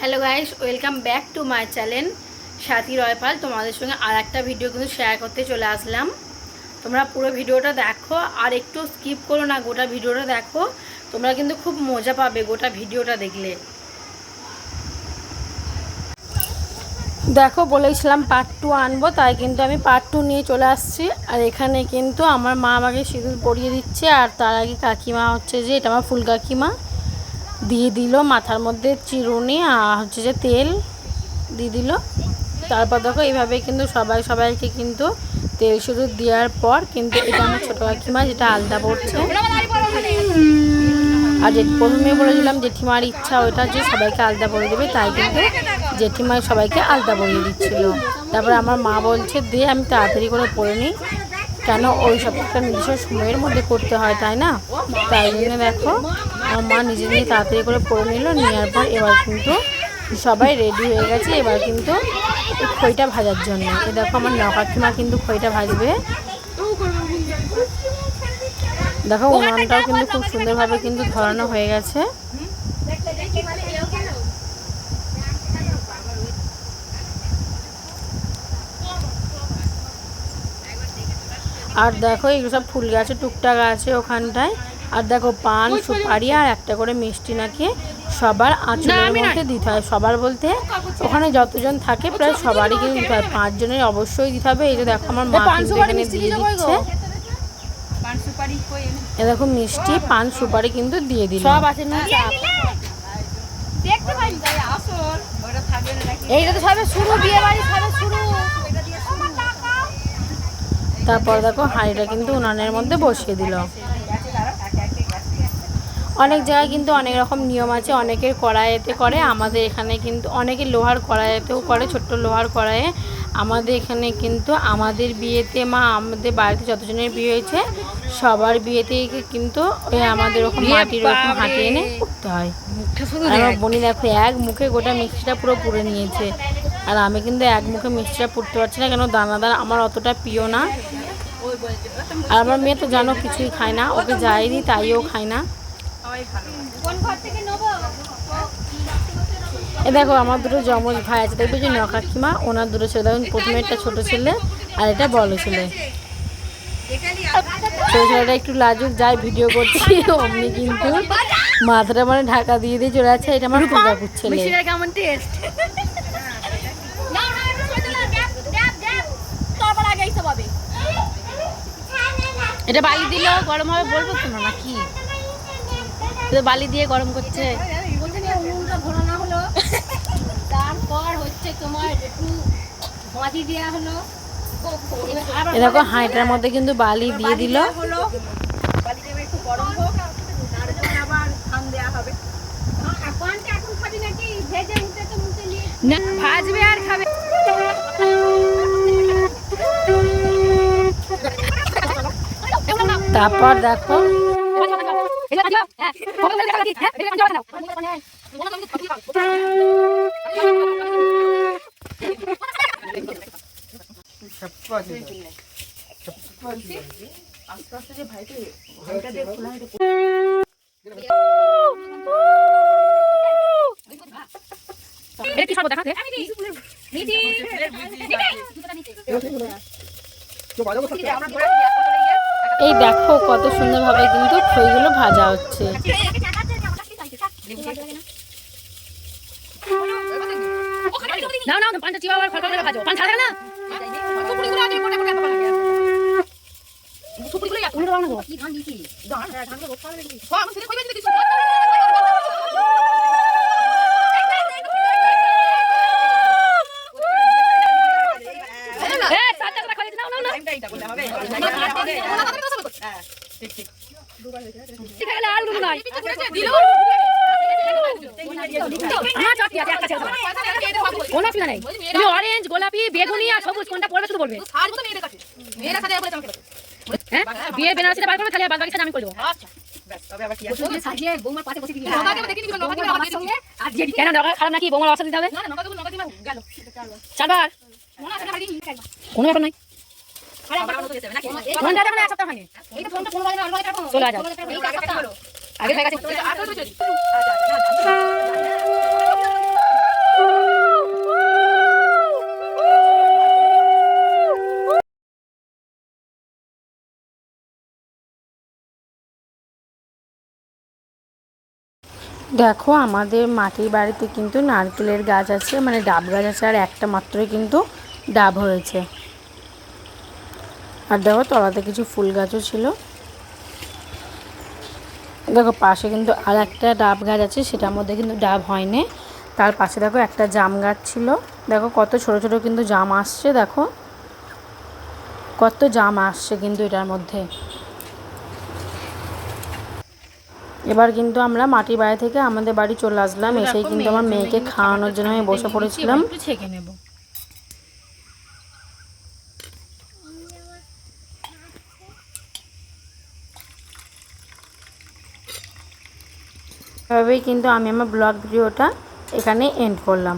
Hello guys welcome back to my channel Sathi Roypal তোমাদের সঙ্গে আর একটা ভিডিও কিন্তু শেয়ার করতে চলে আসলাম। তোমরা পুরো ভিডিওটা দেখো, আর একটু স্কিপ করো না, গোটা ভিডিওটা দেখো। তোমরা কিন্তু খুব মজা পাবে গোটা ভিডিওটা দেখলে। দেখো, বলেছিলাম পার্ট টু আনব, তাই কিন্তু আমি পার্ট টু নিয়ে চলে আসছি। আর এখানে কিন্তু আমার মা আমাকে সিঁদুর পরিয়ে দিচ্ছে, আর তার আগে কাকিমা হচ্ছে যে, এটা আমার ফুল কাকিমা। দিয়ে দিল মাথার মধ্যে চিরুনি আর হচ্ছে যে তেল দিয়ে দিল। তারপর দেখো এইভাবে কিন্তু সবাই সবাইকে কিন্তু তেল সিঁদুর দেওয়ার পর কিন্তু এটা আমার ছোটো কাকিমা যেটা আলদা পড়ছে আর যে প্রথমে বলেছিলাম জেঠিমার ইচ্ছা ওইটা যে সবাইকে আলদা পরিয়ে দেবে, তাই কিন্তু জেঠিমাই সবাইকে আলদা পরিয়ে দিচ্ছিল। তারপরে আমার মা বলছে, দে, আমি তাড়াতাড়ি করে পরে নিই। কেন ওই সব একটা নিজস্ব সময়ের মধ্যে করতে হয়, তাই না? তাই জন্য দেখো আমার মা নিজে নিজে তাড়াতাড়ি করে পরে নিল, নেওয়ার পর এবার কিন্তু সবাই রেডি হয়ে গেছে। এবার কিন্তু খইটা ভাজার জন্য। এ দেখো আমার নকাকিমা কিন্তু খইটা ভাজবে। দেখো উনানটাও কিন্তু খুব সুন্দরভাবে কিন্তু ধরানো হয়ে গেছে। আর দেখো এগুলো সব ফুল গাছে টুকটাক আছে ওখানটায়। আর দেখো পান সুপারি আর একটা করে মিষ্টি নাকি সবার আঁচলের মধ্যে দিতে হয়। সবার বলতে ওখানে যতজন থাকে প্রায় সবারই কিন্তু দিতে হয়। পাঁচজনের অবশ্যই দিতে হবে। এই যে দেখো আমার মা কিন্তু এখানে দিয়ে দিচ্ছে। এ দেখো মিষ্টি পান সুপারি কিন্তু দিয়ে দিল সব আছে না? দেখতে পাইনি তাই আসল। ওটা থাকবে না নাকি? এইটা তো সবে শুরু বিয়ে বাড়ি সবে শুরু। তারপর দেখো হাঁড়িটা কিন্তু উনানের মধ্যে বসিয়ে দিল। অনেক জায়গায় কিন্তু অনেক রকম নিয়ম আছে অনেকের কড়াইতে করে আমাদের এখানে কিন্তু অনেকে লোহার কড়াইতেও করে ছোট্ট লোহার কড়াইয়ে। আমাদের এখানে কিন্তু আমাদের বিয়েতে মা আমাদের বাড়িতে যতজনের বিয়ে হয়েছে সবার বিয়েতে কিন্তু ওই আমাদের ওরকম মাটির ওরকম হাঁটি এনে করতে হয়। আর আমার বোনি দেখো এক মুখে গোটা মিষ্টিটা পুরো পুড়ে নিয়েছে। আর আমি কিন্তু এক মুখে মিষ্টিটা পুড়তে পারছি না কেন দানাদার আমার অতটা প্রিয় না। আর আমার মেয়ে তো জানো কিছুই খায় না ওকে যাই দিই তাইও খায় না। এ দেখো আমার দুটো যমজ ভাই আছে। দেখবে যে নকাকিমা ওনার দুটো ছেলে। দেখুন প্রথমে একটা ছোট ছেলে আর এটা বড় ছেলে। ছোট ছেলেটা একটু লাজুক যায় ভিডিও করছি অমনি কিন্তু মাথাটা মানে ঢাকা দিয়ে দিয়ে চলে আছে এটা আমার ফুকাপুর ছেলে। কেমন টেস্ট এটা বালি দিলেও গরম হবে বলব তো না কি বালি দিয়ে গরম করছে। প্রথমে উনুনটা ঘোরানো হলো তারপর হচ্ছে তোমার একটু দেওয়া হলো। হাঁড়িটার মধ্যে কিন্তু বালি দিয়ে দিল। হলো। বালিটা একটু গরম হোক তারপর আবার ধান দেওয়া হবে। কোনটা এখন খাবি নাকি? ভেজে উঠে তো মুখে নিয়ে না ভাজবে আর খাবে। তারপর দেখো নাও পানটা চিবা আবার খড়খড় দেখো কত সুন্দর ভাবে কিন্তু সুপুরিগুলো ভাজা হচ্ছে। কি ধান ধান? ধান তো রোপা দিছি ও আমি সেটা কইবে দিছি এ সাতটা করে খাইতে নাও নাও নাও ঠিক আছে আরগুলো নাই দিলো আমার চাকরি আছে অরেঞ্জ গোলাপি বেগুনি আর সবুজ কোনটা পড়বে শুধু বলবে বেনারসিটা বার করবে তাহলে বাদ বাকি আমি কেন দরকার খারাপ নাকি বৌমার অবস্থা দিতে হবে কোনো ব্যাপার নাই দেখো আমাদের মাটির বাড়িতে কিন্তু নারকেলের গাছ আছে মানে ডাব গাছ আছে আর একটা মাত্রই কিন্তু ডাব হয়েছে। আর দেখো তলাতে কিছু ফুল গাছও ছিল। দেখো পাশে কিন্তু আর একটা ডাব গাছ আছে সেটার মধ্যে কিন্তু ডাব হয়নি। তার পাশে দেখো একটা জাম গাছ ছিল। দেখো কত ছোট ছোট কিন্তু জাম আসছে দেখো। কত জাম আসছে কিন্তু এটার মধ্যে। এবার কিন্তু আমরা মাটির বাড়ি থেকে আমাদের বাড়ি চলে আসলাম। এসেই কিন্তু আমার মেয়েকে খাওয়ানোর জন্য আমি বসে পড়েছিলাম। ছেঁকে নেব। এভাবেই কিন্তু আমি আমার ব্লগ ভিডিওটা এখানে এন্ড করলাম।